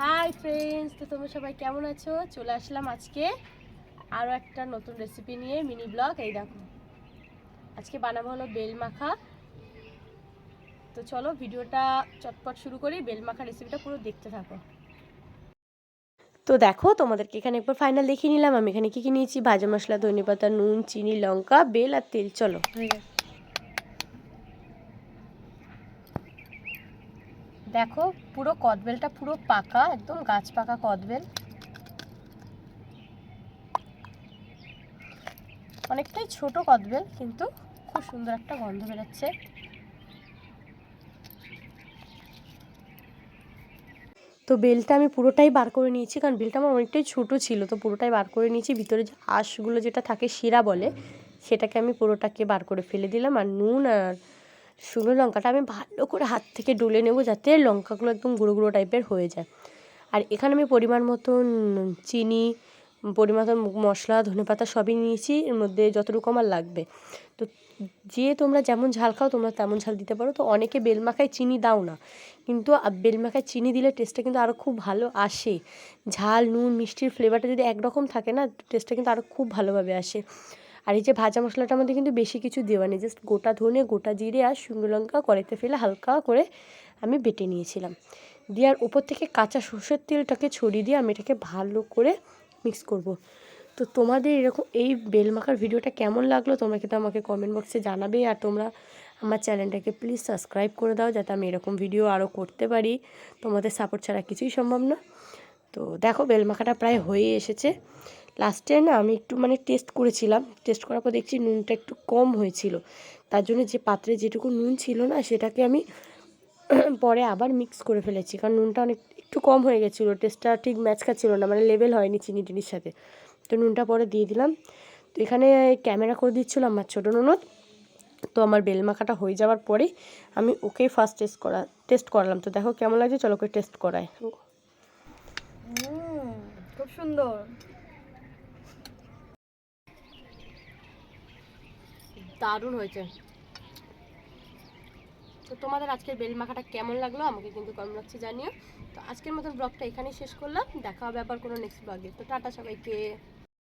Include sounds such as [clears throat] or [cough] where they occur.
Hi friends তো তোমরা সবাই কেমন আছো? চলে আসলাম আজকে আরও একটা নতুন রেসিপি নিয়ে মিনি ব্লগ এই দেখো, আজকে বানাবো হলো বেল মাখা তো চলো ভিডিওটা চটপট শুরু করি বেল মাখা রেসিপিটা পুরো দেখতে থাকো। তো দেখো, তোমাদেরকে এখানে একবার ফাইনাল দেখিয়ে নিলাম। আমি এখানে কী কী নিয়েছি? ভাজা মশলা ধনে পাতা নুন, চিনি, লঙ্কা, বেল আর তেল। চলো। দেখো, পুরো কদবেলটা পুরো পাকা, একদম গাছ পাকা কদবেল। অনেকটাই ছোট কদবেল, কিন্তু খুব সুন্দর একটা গন্ধ বেরোচ্ছে। তো বেলটা আমি পুরোটাই বার করে নিয়েছি, কারণ বেলটা আমার অনেকটাই ছোট ছিল, তো পুরোটাই বার করে নিয়েছি। ভিতরে যে আঁশগুলো যেটা থাকে, শিরা বলে, সেটাকে আমি পুরোটাকে বার করে ফেলে দিলাম। আর নুন আর শুকনো লঙ্কাটা, আমি ভালো করে হাত থেকে ডলে নেব যাতে লঙ্কাগুলো একদম গুঁড়ো গুঁড়ো টাইপের হয়ে যায়। আর এখানে আমি পরিমাণ মতন চিনি, পরিমাণ মশলা ধনেপাতা সবই নিয়েছি, এর মধ্যে যতটুকু আমার লাগবে। তো যে তোমরা যেমন ঝাল খাও, তোমরা তেমন ঝাল দিতে পারো। তো অনেকে বেলমাখায় চিনি দাও না, কিন্তু বেলমাখায় চিনি দিলে টেস্টটা কিন্তু আরও খুব ভালো আসে। ঝাল, নুন, মিষ্টির ফ্লেভারটা যদি একরকম থাকে না টেস্টটা কিন্তু আরও খুব ভালোভাবে আসে। আর এই যে ভাজা মশলাটার মধ্যে কিন্তু বেশি কিছু দেওয়া নেই জাস্ট গোটা ধনে, গোটা জিরে আর শুকনো লঙ্কা কড়াইতে ফেলে হালকা করে আমি বেটে নিয়েছিলাম। দেওয়ার ওপর থেকে কাঁচা সর্ষের তেলটাকে ছড়িয়ে দিয়ে আমি এটাকে ভালো করে মিক্স করব। তো তোমাদের এরকম এই বেল মাখার ভিডিওটা কেমন লাগল তোমরা কিন্তু আমাকে কমেন্ট বক্সে জানাবে আর তোমরা আমার চ্যানেলটাকে প্লিজ সাবস্ক্রাইব করে দাও যাতে আমি এরকম ভিডিও আরও করতে পারি। তোমাদের সাপোর্ট ছাড়া কিছুই সম্ভব না। তো দেখো বেল মাখাটা প্রায় হয়ে এসেছে। লাস্টে না আমি একটু মানে টেস্ট করেছিলাম। টেস্ট করার পর দেখছি নুনটা একটু কম হয়েছিল। তার জন্য যে পাত্রে যেটুকু নুন ছিল না, সেটাকে আমি [clears throat] পরে আবার মিক্স করে ফেলেছি। কারণ নুনটা অনেক, একটু কম হয়ে গেছিল। টেস্টটা ঠিক ম্যাচ খাচ্ছিলো না মানে লেভেল হয়নি চিনি টিনির সাথে। তো নুনটা পরে দিয়ে দিলাম। তো এখানে ক্যামেরা করে দিচ্ছিল আমার ছোটো ননদ। তো আমার বেল মাখাটা হয়ে যাওয়ার পরে আমি ওকেই ফার্স্ট টেস্ট করা টেস্ট করালাম। তো দেখো কেমন লাগছে, চলো ওকে টেস্ট করায় খুব সুন্দর। দারুণ হয়েছে। তো তোমাদের আজকের বেল মাখাটা কেমন লাগল আমাকে কিন্তু কম লাগছে জানিও। তো আজকের মতন ব্লগটা এখানেই শেষ করলাম। দেখা হবে আবার কোনো নেক্সট ব্লগে তো টাটা সবাইকে।